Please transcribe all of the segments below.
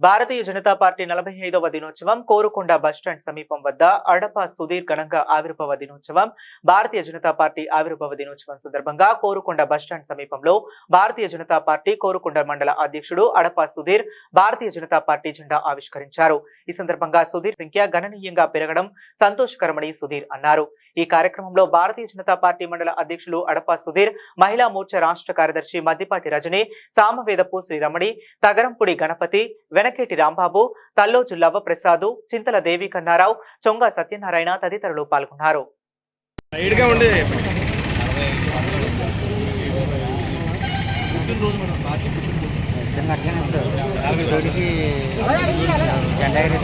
భారతీయ Janata party నలభై ఐదవ దినోత్సవం కోరుకొండ బస్టాండ్ సమీపం వద్ద అడప సుధీర్ ఘనంగా ఆవిర్భావ దినోత్సవం భారతీయ జనతా పార్టీ ఆవిర్భావ దినోత్సవం సందర్భంగా కోరుకొండ బస్టాండ్ సమీపంలో భారతీయ జనతా పార్టీ కోరుకొండ మండల అధ్యక్షుడు అడప సుధీర్ భారతీయ జనతా పార్టీ జెండా ఆవిష్కరించారు. ఈ సందర్భంగా సుధీర్ సంఖ్య గణనీయంగా పెరగడం సంతోషకరమని సుధీర్ అన్నారు. ఈ కార్యక్రమంలో భారతీయ జనతా పార్టీ మండల అధ్యక్షులు అడప సుధీర్ మహిళా మోర్చా రాష్ట్ర కార్యదర్శి మద్దిపాటి రజని సామవేదపు శ్రీరమణి తగరంపుడి గణపతి వెనకేటి రాంబాబు తల్లోజు లవ్వ ప్రసాదు చింతల దేవి కన్నారావు చొంగ సత్యనారాయణ తదితరులు పాల్గొన్నారు.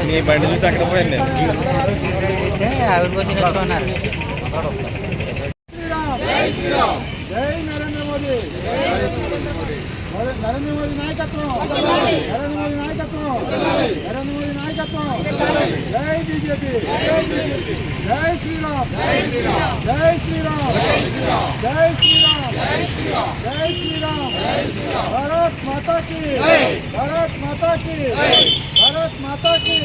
మీ బండి చూసి అక్కడ పోయింది. జై నరేంద్ర మోదీ. నరేంద్ర మోదీ నాయకత్వం నరేంద్ర మోదీ నాయకత్వం నరేంద్ర మోదీ నాయకత్వం జై బీజేపీ జై శ్రీరామ్ జై శ్రీరామ్ జై శ్రీరామ్ జై శ్రీరామ్ జై శ్రీరామ్ భారత్ మాతా की భారత్ మాతా की భారత్ మాతా की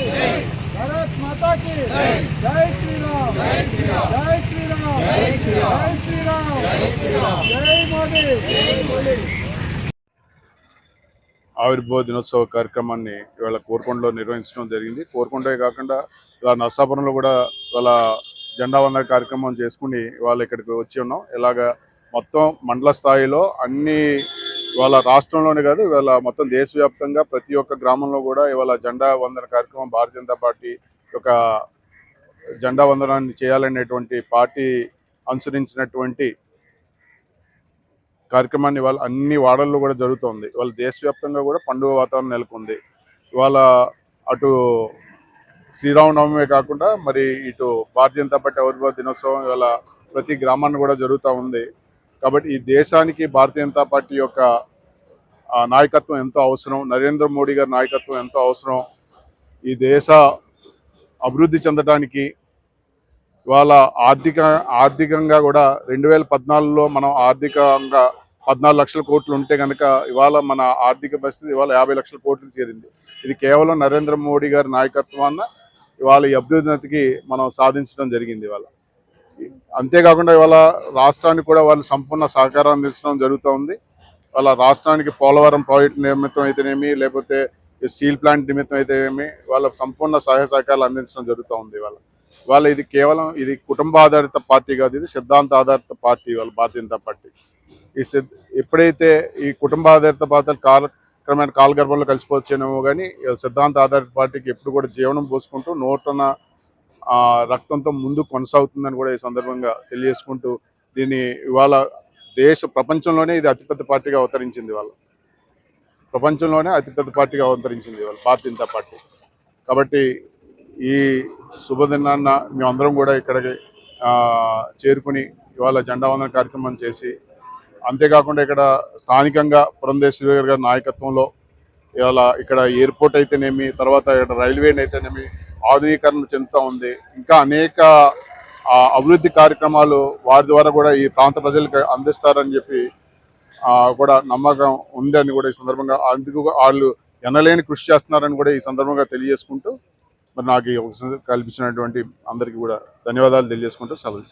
భారత్ మాతా की జై శ్రీరామ్ జై శ్రీరామ్ జై శ్రీరామ్ జై శ్రీరామ్ జై శ్రీరామ్ జై మోదీ జై మోదీ ఆవిర్భావ దినోత్సవ కార్యక్రమాన్ని ఇవాళ కోరుకొండలో నిర్వహించడం జరిగింది. కోరుకొండే కాకుండా ఇలా నర్సాపురంలో కూడా ఇవాళ జెండా వందన కార్యక్రమం చేసుకుని ఇవాళ ఇక్కడికి వచ్చి ఉన్నాం. ఇలాగ మొత్తం మండల స్థాయిలో అన్ని ఇవాళ రాష్ట్రంలోనే కాదు ఇవాళ మొత్తం దేశవ్యాప్తంగా ప్రతి ఒక్క గ్రామంలో కూడా ఇవాళ జెండా వందన కార్యక్రమం భారతీయ జనతా పార్టీ యొక్క జెండా వందనాన్ని చేయాలనేటువంటి పార్టీ అనుసరించినటువంటి కార్యక్రమాన్ని ఇవాళ అన్ని వాడల్లో కూడా జరుగుతోంది. ఇవాళ దేశవ్యాప్తంగా కూడా పండుగ వాతావరణం నెలకొంది. ఇవాళ అటు శ్రీరామనవమే కాకుండా మరి ఇటు భారతీయ జనతా పార్టీ ఆవిర్భావ దినోత్సవం ఇవాళ ప్రతి గ్రామాన్ని కూడా జరుగుతూ ఉంది. కాబట్టి ఈ దేశానికి భారతీయ జనతా పార్టీ యొక్క నాయకత్వం ఎంతో అవసరం. నరేంద్ర మోడీ గారి నాయకత్వం ఎంతో అవసరం. ఈ దేశ అభివృద్ధి చెందడానికి ఇవాళ ఆర్థిక ఆర్థికంగా కూడా రెండు వేల పద్నాలుగులో మనం ఆర్థికంగా పద్నాలుగు లక్షల కోట్లు ఉంటే కనుక ఇవాళ మన ఆర్థిక పరిస్థితి ఇవాళ యాభై లక్షల కోట్లు చేరింది. ఇది కేవలం నరేంద్ర మోడీ గారి నాయకత్వాన్న ఇవాళ ఈ అభ్యున్నతికి మనం సాధించడం జరిగింది ఇవాళ. అంతేకాకుండా ఇవాళ రాష్ట్రానికి కూడా వాళ్ళు సంపూర్ణ సహకారం అందించడం జరుగుతూ ఉంది. వాళ్ళ రాష్ట్రానికి పోలవరం ప్రాజెక్టు నిమిత్తం అయితేనేమి లేకపోతే స్టీల్ ప్లాంట్ నిమిత్తం అయితేనేమి వాళ్ళ సంపూర్ణ సహాయ సహకారాలు అందించడం జరుగుతూ ఉంది ఇవాళ. వాళ్ళ ఇది కేవలం ఇది కుటుంబ ఆధారిత పార్టీ కాదు ఇది సిద్ధాంత ఆధారిత పార్టీ వాళ్ళ భారతీయ జనతా పార్టీ. ఈ ఎప్పుడైతే ఈ కుటుంబ ఆధారిత పార్టీ కాలక్రమేణ కాలగర్భంలో కలిసిపోవచ్చేనేమో కానీ సిద్ధాంత ఆధారిత పార్టీకి ఎప్పుడు కూడా జీవనం పోసుకుంటూ నోటున ఆ, రక్తంతో ముందు కొనసాగుతుందని కూడా ఈ సందర్భంగా తెలియజేసుకుంటూ దీన్ని ఇవాళ దేశ ప్రపంచంలోనే ఇది అతిపెద్ద పార్టీగా అవతరించింది వాళ్ళు ప్రపంచంలోనే అతిపెద్ద పార్టీగా అవతరించింది వాళ్ళు భారతీయ జనతా పార్టీ. కాబట్టి ఈ శుభదినాన్న మేమందరం కూడా ఇక్కడికి చేరుకుని ఇవాళ జెండా వందన కార్యక్రమం చేసి అంతేకాకుండా ఇక్కడ స్థానికంగా పురంధేశ్వరి గారి నాయకత్వంలో ఇవాళ ఇక్కడ ఎయిర్పోర్ట్ అయితేనేమి తర్వాత ఇక్కడ రైల్వేని అయితేనేమి ఆధునీకరణ చెందుతూ ఉంది. ఇంకా అనేక అభివృద్ధి కార్యక్రమాలు వారి ద్వారా కూడా ఈ ప్రాంత ప్రజలకు అందిస్తారని చెప్పి కూడా నమ్మకం ఉందని కూడా ఈ సందర్భంగా అందుకు వాళ్ళు ఎనలేని కృషి చేస్తున్నారని కూడా ఈ సందర్భంగా తెలియజేసుకుంటూ మరి నాకు ఈ అవకాశం కల్పించినటువంటి అందరికీ కూడా ధన్యవాదాలు తెలియజేసుకుంటూ సెలవు